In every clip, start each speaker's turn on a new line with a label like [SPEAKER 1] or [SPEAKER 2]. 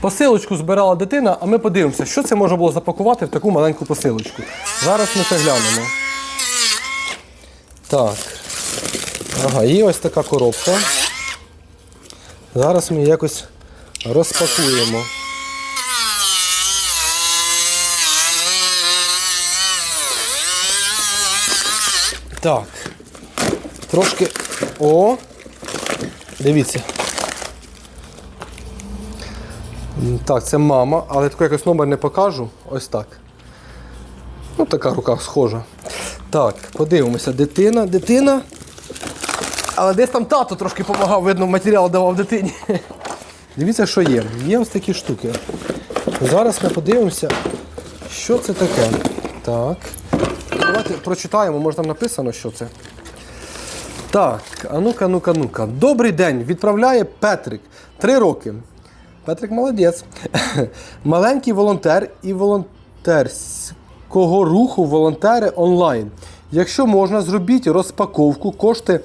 [SPEAKER 1] Посилочку збирала дитина, а ми подивимося, що це можна було запакувати в таку маленьку посилочку. Зараз ми це глянемо. Так. Ага, є ось така коробка. Зараз ми її якось розпакуємо. Так. Трошки. О! Дивіться. Так, це мама, але таку якось номер не покажу. Ось так. Ну, така рука схожа. Так, подивимося. Дитина, дитина. Але десь там тато трошки допомагав, видно, матеріал давав дитині. Дивіться, що є. Є ось такі штуки. Зараз ми подивимося, що це таке. Так. Давайте прочитаємо, може там написано, що це. Так, а ну-ка, ну-ка, ну-ка. Добрий день. Відправляє Петрик. Три роки. Петрик молодець. Маленький волонтер і волонтерського руху волонтери онлайн. Якщо можна, зробіть розпаковку, кошти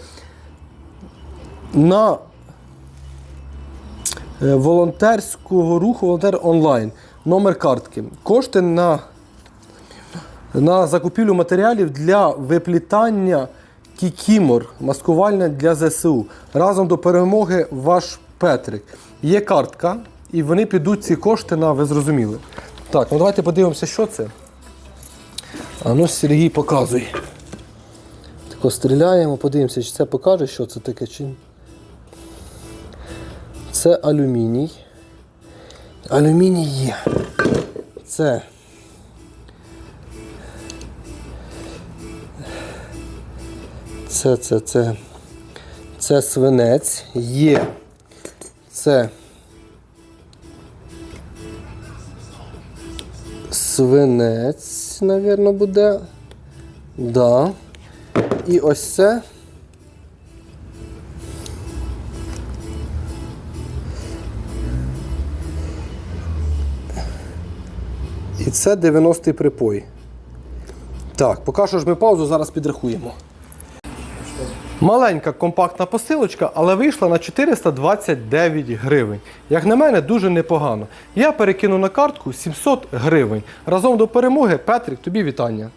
[SPEAKER 1] на е, волонтерського руху волонтер онлайн. Номер картки. Кошти на на закупівлю матеріалів для виплітання кікімор, маскувальне для ЗСУ. Разом до перемоги ваш Петрик. Є картка, і вони підуть ці кошти на, ви зрозуміли. Так, ну давайте подивимося, що це. А ну Сергій показує. Тако стріляємо, подивимося, чи це покаже, що це таке. Чи... Це алюміній. Алюміній є. Це Це, це, це. Це свинець є. Це свинець, мабуть, буде. Да. І ось це. І це 90-й припой. Так, поки що ж ми паузу, зараз підрахуємо. Маленька компактна посилочка, але вийшла на 429 гривень. Як на мене, дуже непогано. Я перекину на картку 700 гривень. Разом до перемоги, Петрик, тобі вітання.